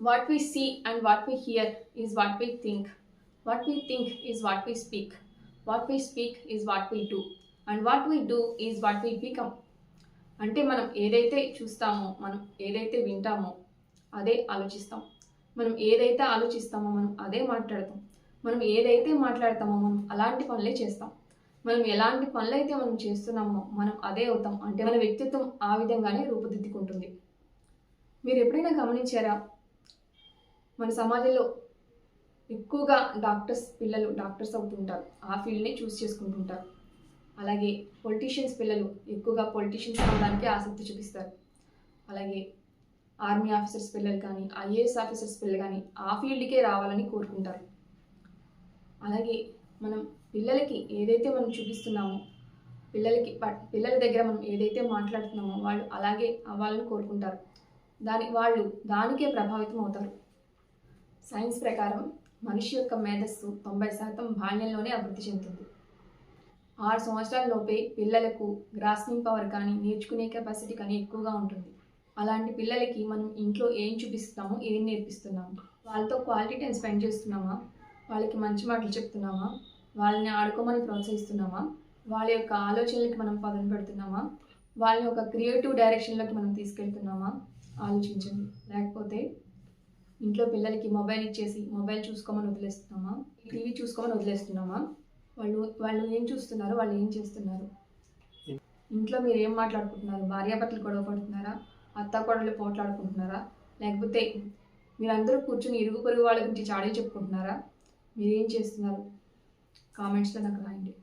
What we see and what we hear is what we think what we think is what we speak what we speak is what we do and what we do is what we become అంటే మనం ఏదైతే చూస్తామో మనం ఏదైతే వింటామో అదే ఆలోచిస్తాం. మనం ఏదైతే ఆలోచిస్తామో మనం అదే మాట్లాడతాం. మనం ఏదైతే మాట్లాడతామో మనం అలాంటి పనులే చేస్తాం. మనం ఎలాంటి పనులైతే మనం చేస్తున్నామో మనం అదే అవుతాం. అంటే మన వ్యక్తిత్వం ఆ విధంగానే రూపుదిద్దుకుంటుంది. మీరు ఎప్పుడైనా గమనించారా? మన సమాజంలో ఎక్కువగా డాక్టర్స్ పిల్లలు డాక్టర్స్ అవుతుంటారు. ఆ ఫీల్డ్ని చూస్ చేసుకుంటుంటారు. అలాగే పొలిటీషియన్స్ పిల్లలు ఎక్కువగా పొలిటీషియన్స్ అవ్వడానికి ఆసక్తి చూపిస్తారు. అలాగే ఆర్మీ ఆఫీసర్స్ పిల్లలు కానీ ఐఏఎస్ ఆఫీసర్స్ పిల్లలు కానీ ఆ ఫీల్డ్కే రావాలని కోరుకుంటారు. అలాగే మనం పిల్లలకి ఏదైతే మనం చూపిస్తున్నామో పిల్లలకి ప- పిల్లల దగ్గర మనం ఏదైతే మాట్లాడుతున్నామో వాళ్ళు అలాగే అవ్వాలని కోరుకుంటారు. దాని వాళ్ళు దానికే ప్రభావితం అవుతారు. సైన్స్ ప్రకారం మనిషి యొక్క మేధస్సు తొంభై శాతం బాల్యంలోనే అభివృద్ధి చెందుతుంది. ఆరు సంవత్సరాల లోపే పిల్లలకు గ్రాస్పింగ్ పవర్ కానీ నేర్చుకునే కెపాసిటీ కానీ ఎక్కువగా ఉంటుంది. అలాంటి పిల్లలకి మనం ఇంట్లో ఏం చూపిస్తున్నామో ఏం నేర్పిస్తున్నాము? వాళ్ళతో క్వాలిటీ టైం స్పెండ్ చేస్తున్నామా? వాళ్ళకి మంచి మాటలు చెప్తున్నామా? వాళ్ళని ఆడుకోమని ప్రోత్సహిస్తున్నామా? వాళ్ళ యొక్క ఆలోచనలకి మనం పదం పెడుతున్నామా? వాళ్ళని ఒక క్రియేటివ్ డైరెక్షన్లోకి మనం తీసుకెళ్తున్నామా? ఆలోచించండి. లేకపోతే ఇంట్లో పిల్లలకి మొబైల్ ఇచ్చేసి మొబైల్ చూసుకోమని వదిలేస్తున్నామా? టీవీ చూసుకోమని వదిలేస్తున్నామా? వాళ్ళు వాళ్ళు ఏం చూస్తున్నారు? వాళ్ళు ఏం చేస్తున్నారు? ఇంట్లో మీరు ఏం మాట్లాడుకుంటున్నారు? భార్యాభర్తలు గొడవ పడుతున్నారా? అత్త కోడలు పోట్లాడుకుంటున్నారా? లేకపోతే మీరందరూ కూర్చుని ఇరుగు పొరుగు వాళ్ళ గురించి చాడీ చెప్పుకుంటున్నారా? మీరేం చేస్తున్నారు? కామెంట్స్లో నాకు రాయండి.